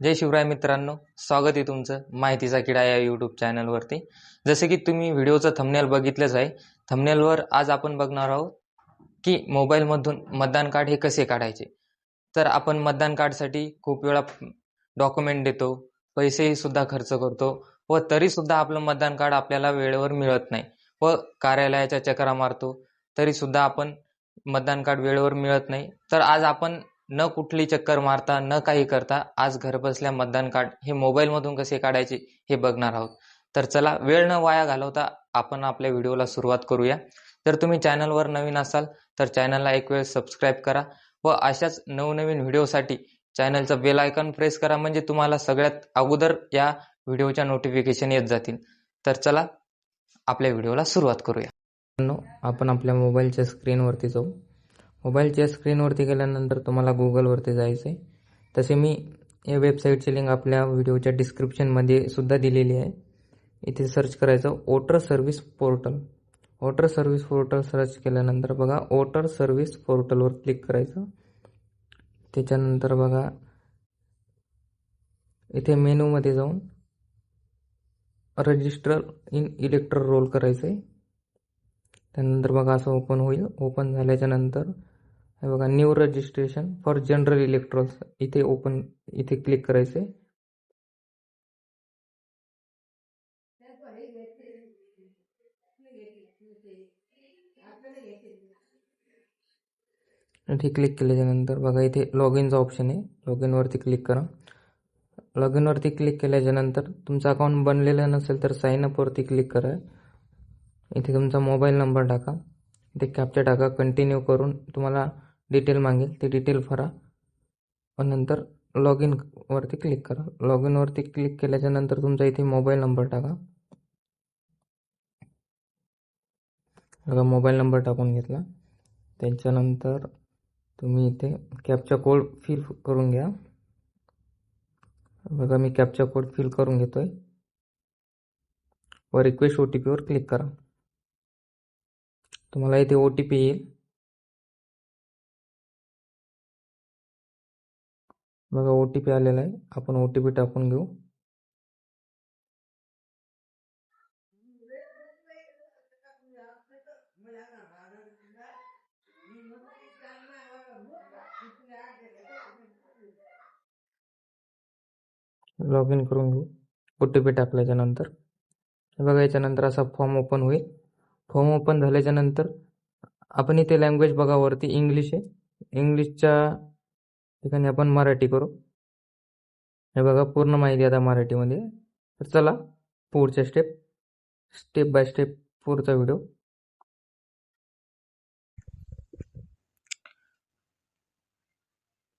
जय शिवराय मित्रांनो स्वागत आहे तुमचं माहितीचा किडा या यूट्यूब चॅनलवरती जसे की तुम्ही व्हिडिओचं थंबनेल बघितलंच आहे. थंबनेलवर आज आपण बघणार आहोत की मोबाईलमधून मतदान कार्ड हे कसे काढायचे. तर आपण मतदान कार्डसाठी खूप वेळा डॉक्युमेंट देतो पैसेही सुद्धा खर्च करतो व तरीसुद्धा आपलं मतदान कार्ड आपल्याला वेळेवर मिळत नाही व कार्यालयाच्या चकरा मारतो तरीसुद्धा आपण मतदान कार्ड वेळेवर मिळत नाही. तर आज आपण न कुठली चक्कर मारता न काही करता आज घरबसल्या मतदान कार्ड हे मोबाईलमधून कसे काढायचे हे बघणार आहोत. तर चला वेळ न वाया घालवता आपण आपल्या व्हिडिओला सुरुवात करूया. जर तुम्ही चॅनलवर नवीन असाल तर चॅनलला एक वेळ सबस्क्राईब करा व अशाच नवनवीन व्हिडिओसाठी चॅनलचं बेल आयकॉन प्रेस करा म्हणजे तुम्हाला सगळ्यात अगोदर या व्हिडिओच्या नोटिफिकेशन येत जातील. तर चला आपल्या व्हिडिओला सुरुवात करूया. आपण आपल्या मोबाईलच्या स्क्रीनवरती जाऊ. मोबाईलच्या स्क्रीनवरती गेल्यानंतर तुम्हाला गुगलवरती जायचं आहे तसे मी या वेबसाईटची लिंक आपल्या व्हिडिओच्या डिस्क्रिप्शनमध्ये सुद्धा दिलेली आहे. इथे सर्च करायचं voter service portal. Voter service portal search केल्यानंतर बघा वॉटर सर्व्हिस पोर्टलवर क्लिक करायचं. त्याच्यानंतर बघा इथे मेनूमध्ये जाऊन रजिस्टर इन इलेक्टर रोल करायचं आहे त्यानंतर बघा असं ओपन होईल. ओपन झाल्याच्यानंतर हे बघा new registration for general electorals इथे ओपन इथे क्लिक करायचे इथे क्लिक केल्याच्यानंतर बघा इथे लॉग इनचा ऑप्शन आहे. लॉग इनवरती क्लिक करा. लॉग इनवरती क्लिक केल्याच्यानंतर तुमचं अकाउंट बनलेलं नसेल तर साईन अपवरती क्लिक करा. इथे तुमचा मोबाईल नंबर टाका. इथे कॅप्चा टाका. कंटिन्यू करून तुम्हाला डिटेल मागेल ते डिटेल भरा. व नंतर लॉग इनवरती क्लिक करा. लॉग इनवरती क्लिक केल्याच्यानंतर तुमचा इथे मोबाईल नंबर टाका. बघा मोबाईल नंबर टाकून घेतला. त्याच्यानंतर तुम्ही इथे कॅपचा कोड फिल करून घ्या. बघा मी कॅपचा कोड फिल करून घेतोय. व रिक्वेस्ट ओ टी पीवर क्लिक करा. तुम्हाला इथे ओ टी पी येईल. बघा ओ टी पी आलेला आहे. आपण ओ टी पी टाकून घेऊ. लॉग इन करून घेऊ. ओ टी पी टाकल्याच्या नंतर. बघा याच्यानंतर असा फॉर्म ओपन होईल. फॉर्म ओपन झाल्याच्यानंतर आपण इथे लँग्वेज बघा वरती इंग्लिश आहे. इंग्लिशच्या ठिकाणी आपण मराठी करू. हे बघा पूर्ण माहिती आता मराठीमध्ये. तर चला पुढच्या स्टेप स्टेप बाय स्टेप पुढचा व्हिडिओ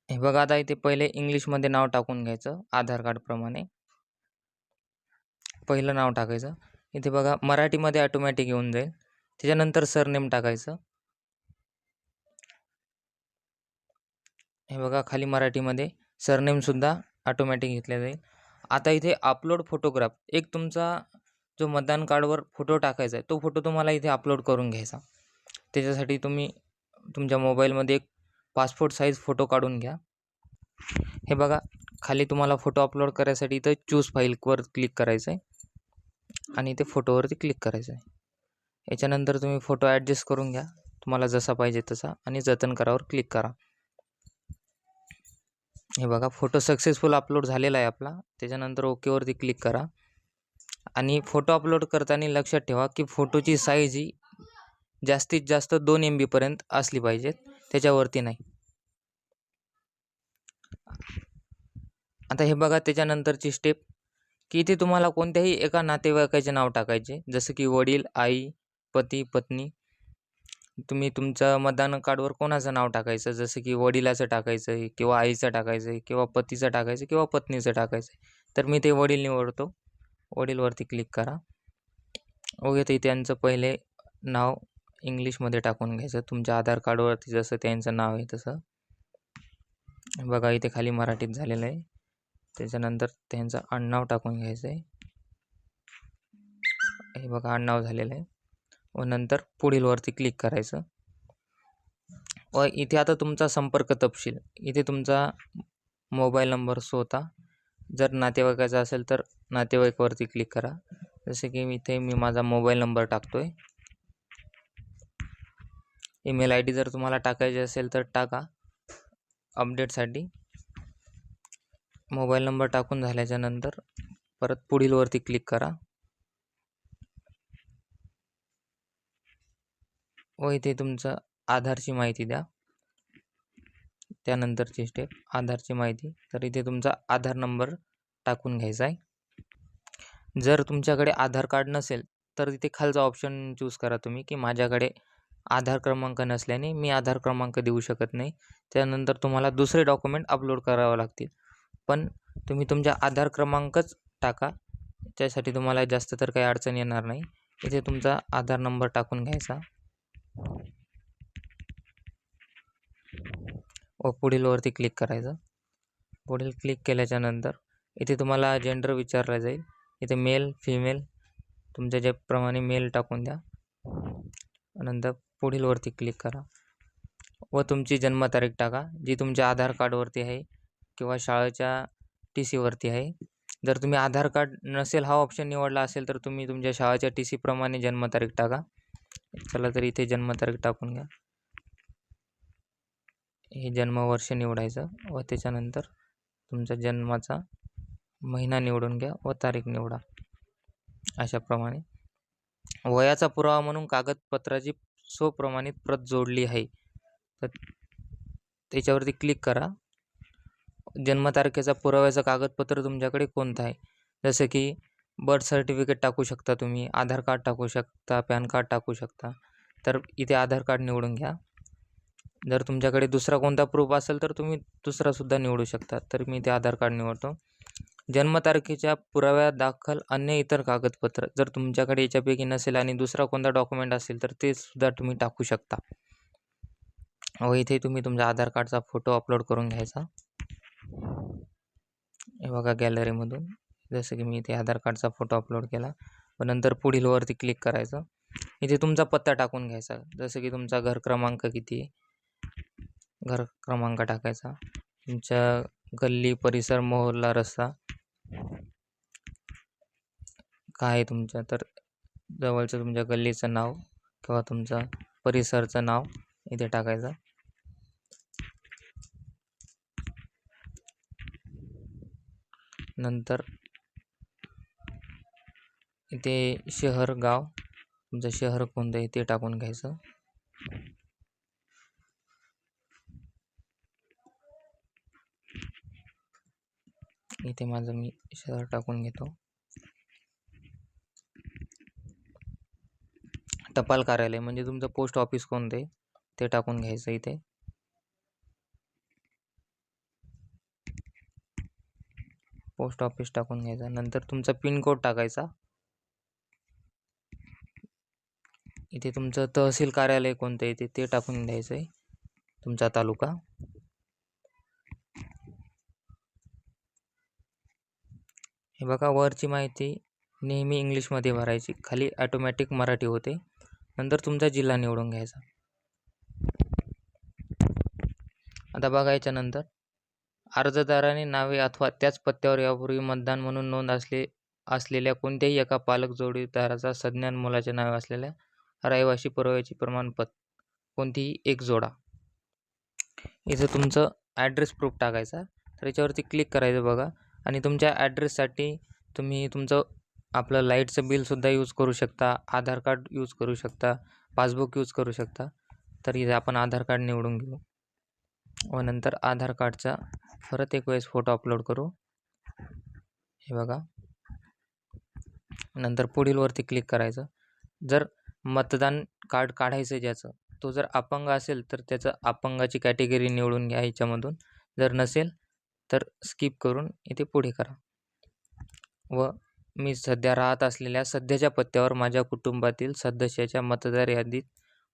हे बघा आता इथे पहिले इंग्लिशमध्ये नाव टाकून घ्यायचं आधार कार्डप्रमाणे पहिलं नाव टाकायचं. इथे बघा मराठीमध्ये ऑटोमॅटिक येऊन जाईल. त्याच्यानंतर सरनेम टाकायचं. हे बघा खाली मराठीमध्ये सरनेमसुद्धा ऑटोमॅटिक घेतल्या जाईल. आता इथे अपलोड फोटोग्राफ एक तुमचा जो मतदान कार्डवर फोटो टाकायचा आहे तो फोटो तुम्हाला इथे अपलोड करून घ्यायचा. त्याच्यासाठी तुम्ही तुमच्या मोबाईलमध्ये एक पासपोर्ट साईज फोटो काढून घ्या. हे बघा खाली तुम्हाला फोटो अपलोड करायसाठी इथं चूज फाईलवर क्लिक करायचं आहे आणि इथे फोटोवरती क्लिक करायचं आहे याच्यानंतर तुम्ही फोटो ॲडजस्ट करून घ्या. तुम्हाला जसा पाहिजे तसा आणि जतन करावर क्लिक करा. हे बघा फोटो सक्सेसफुल अपलोड झालेला आहे आपला. त्याच्यानंतर ओकेवरती क्लिक करा. आणि फोटो अपलोड करताना लक्षात ठेवा की फोटोची साईज ही जास्तीत जास्त दोन एम बीपर्यंत असली पाहिजेत. त्याच्यावरती नाही. आता हे बघा त्याच्यानंतरची स्टेप की इथे तुम्हाला कोणत्याही एका नातेवाईकाचे नाव टाकायचे. जसं की वडील आई पती पत्नी. तुम्ही तुमचं मतदान कार्डवर कोणाचं नाव टाकायचं? जसं की वडिलाचं टाकायचं आहे किंवा आईचं टाकायचं आहे किंवा पतीचं टाकायचं किंवा पत्नीचं टाकायचं आहे तर मी ते वडील निवडतो. वडीलवरती क्लिक करा. ओके ते त्यांचं पहिले नाव इंग्लिशमध्ये टाकून घ्यायचं. तुमच्या आधार कार्डवरती जसं त्यांचं नाव आहे तसं. बघा इथे खाली मराठीत झालेलं आहे. त्याच्यानंतर त्यांचं आडनाव टाकून घ्यायचं आहे हे बघा आडनाव झालेलं आहे. व नंतर पुढीलवरती क्लिक करायचं. व इथे आता तुमचा संपर्क तपशील. इथे तुमचा मोबाईल नंबर स्वतः. जर नातेवाईकाचा असेल तर नातेवाईकवरती क्लिक करा. जसे की इथे मी माझा मोबाईल नंबर टाकतो आहे ईमेल आय डी जर तुम्हाला टाकायची असेल तर टाका. अपडेटसाठी मोबाईल नंबर टाकून झाल्याच्यानंतर परत पुढीलवरती क्लिक करा. व इथे तुमचं आधारची माहिती द्या. त्यानंतरची स्टेप आधारची माहिती. तर इथे तुमचा आधार नंबर टाकून घ्यायचा आहे. जर तुमच्याकडे आधार कार्ड नसेल तर तिथे खालचा ऑप्शन चूज करा तुम्ही की माझ्याकडे आधार क्रमांक नसल्याने मी आधार क्रमांक देऊ शकत नाही. त्यानंतर तुम्हाला दुसरे डॉक्युमेंट अपलोड करावं लागतील. पण तुम्ही तुमच्या आधार क्रमांकच टाका. त्यासाठी तुम्हाला जास्त तर काही अडचण येणार नाही. इथे तुमचा आधार नंबर टाकून घ्यायचा. व पुढीलवरती क्लिक करायचं. पुढील क्लिक केल्याच्यानंतर इथे तुम्हाला जेंडर विचारला जाईल. इथे मेल फिमेल तुमच्या ज्याप्रमाणे मेल टाकून द्या. नंतर पुढीलवरती क्लिक करा. व तुमची जन्मतारीख टाका जी तुमच्या आधार कार्डवरती आहे किंवा शाळेच्या टी सीवरती आहे. जर तुम्ही आधार कार्ड नसेल हा ऑप्शन निवडला असेल तर तुम्ही तुमच्या शाळेच्या टी सीप्रमाणे जन्मतारीख टाका. चला तर इथे जन्मतारीख टाकून घ्या. हे जन्मवर्ष निवडायचं व त्याच्यानंतर तुमचा जन्माचा महिना निवडून घ्या व तारीख निवडा. अशाप्रमाणे वयाचा पुरावा म्हणून कागदपत्राची स्वप्रमाणित प्रत जोडली आहे. तर त्याच्यावरती क्लिक करा. जन्मतारखेचा पुराव्याचं कागदपत्र तुमच्याकडे कोणतं आहे? जसं की बर्थ सर्टिफिकेट टाकू शकता तुम्ही आधार कार्ड टाकू शकता पॅन कार्ड टाकू शकता. तर इथे आधार कार्ड निवडून घ्या. जर तुमच्याकडे दुसरा कोणता प्रूफ असेल तर तुम्ही दुसरासुद्धा निवडू शकता. तर मी ते आधार कार्ड निवडतो. जन्मतारखेच्या पुराव्या दाखल अन्य इतर कागदपत्र जर तुमच्याकडे याच्यापैकी नसेल आणि दुसरा कोणता डॉक्युमेंट असेल तर ते सुद्धा तुम्ही टाकू शकता. व इथे तुम्ही तुमच्या आधार कार्डचा फोटो अपलोड करून घ्यायचा. हे बघा गॅलरीमधून जसं की मी इथे आधार कार्डचा फोटो अपलोड केला. व नंतर पुढीलवरती क्लिक करायचं. इथे तुमचा पत्ता टाकून घ्यायचा. जसं की तुमचा घर क्रमांक किती आहे. घर क्रमांक टाकायचा. तुमच्या गल्ली परिसर मोहल्ला रस्ता काय आहे तुमच्या? तर जवळचं तुमच्या गल्लीचं नाव किंवा तुमचं परिसरचं नाव इथे टाकायचं. नंतर इथे शहर गाव तुमचं शहर कोणतं आहे ते टाकून घ्यायचं. इथे माझं मी शहर टाकून घेतो. टपाल कार्यालय म्हणजे तुमचं पोस्ट ऑफिस कोणते? ते टाकून घ्यायचं इथे. पोस्ट ऑफिस टाकून घ्यायचा. नंतर तुमचा पिनकोड टाकायचा. इथे तुमचं तहसील कार्यालय कोणतं आहे ते टाकून द्यायचं आहे तुमचा तालुका. हे बघा वरची माहिती नेहमी इंग्लिशमध्ये भरायची. खाली ॲटोमॅटिक मराठी होते. नंतर तुमचा जिल्हा निवडून घ्यायचा. आता बघा याच्यानंतर. अर्जदाराने नावे अथवा त्याच पत्त्यावर यापूर्वी मतदान म्हणून नोंद असले असलेल्या कोणत्याही एका पालक जोडीदाराचा सज्ञान मुलाचे नावे असलेल्या रहिवासी पुराव्याची प्रमाणपत्र कोणतीही एक जोडा. इथं तुमचं ॲड्रेस प्रूफ टाकायचा. तर याच्यावरती क्लिक करायचं बघा. आणि तुमच्या ॲड्रेससाठी तुम्ही तुमचं आपलं लाईटचं बिलसुद्धा यूज करू शकता आधार कार्ड यूज करू शकता पासबुक यूज करू शकता. तर इथे आपण आधार कार्ड निवडून घेऊ. व नंतर आधार कार्डचा परत एक वेळेस फोटो अपलोड करू. हे बघा. नंतर पुढीलवरती क्लिक करायचं. जर मतदान कार्ड काढायचं ज्याचं तो जर अपंग असेल तर त्याचं अपंगाची कॅटेगरी निवडून घ्या ह्याच्यामधून. जर नसेल तर स्किप करून इथे पुढे करा. व मी सध्या राहत असलेल्या सध्याच्या पत्त्यावर माझ्या कुटुंबातील सदस्याच्या मतदार यादीत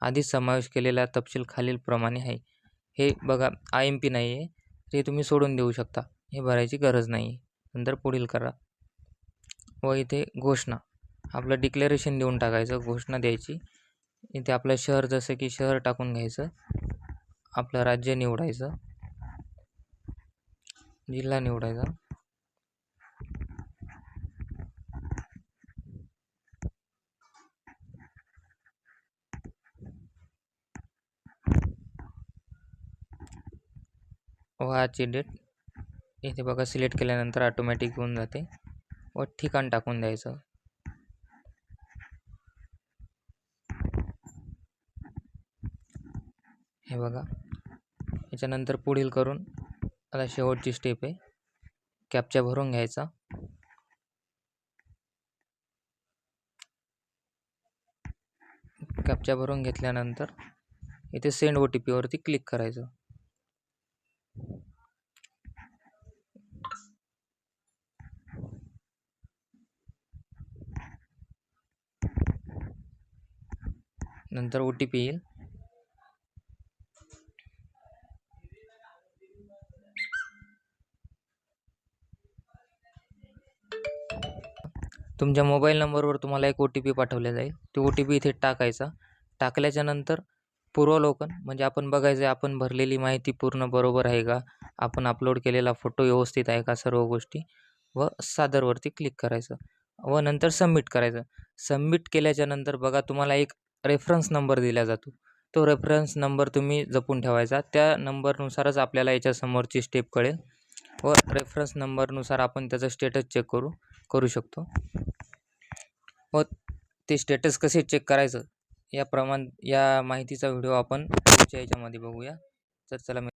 आधीच समावेश केलेला तपशील खालीलप्रमाणे आहे. हे बघा आय एम पी नाही आहे. ते तुम्ही सोडून देऊ शकता. हे भरायची गरज नाही आहे. नंतर पुढील करा. व इथे घोषणा. आपलं डिक्लेरेशन देऊन टाकायचं. घोषणा द्यायची. इथे आपलं शहर जसं की शहर टाकून घ्यायचं. आपलं राज्य निवडायचं. जिल्हा निवडायचा. वयाची डेट इथे बघा सिलेक्ट केल्यानंतर ऑटोमॅटिक होऊन जाते. व ठिकाण टाकून द्यायचं. हे बघा. याच्यानंतर पुढील करून आता शेवटची स्टेप आहे. कॅपचा भरून घ्यायचा. कॅपचा भरून घेतल्यानंतर इथे सेंड ओ टी पीवरती क्लिक करायचं. नंतर ओ टी पी येईल. तुमच्या मोबाईल नंबरवर तुम्हाला एक ओ टी पी पाठवला जाईल. तो ओ टी पी इथे टाकायचा. टाकल्याच्या नंतर पूर्वावलोकन म्हणजे आपण बघायचं आपण भरलेली माहिती पूर्ण बरोबर आहे का? आपण अपलोड केलेला फोटो व्यवस्थित आहे का? सर्व गोष्टी व सादरवरती क्लिक करायचं व नंतर सबमिट करायचं. सबमिट केल्याच्यानंतर बघा तुम्हाला एक रेफरन्स नंबर दिला जातो. तो रेफरन्स नंबर तुम्ही जपून ठेवायचा. त्या नंबरनुसारच आपल्याला याच्यासमोरची स्टेप कळेल. व रेफरन्स नंबरनुसार आपण त्याचं स्टेटस चेक करू. करू शकतो. व ते स्टेटस कसे चेक करायचं? या प्रमाण या माहितीचा व्हिडिओ आपण पुढच्या याच्यामध्ये बघूया. तर चला मी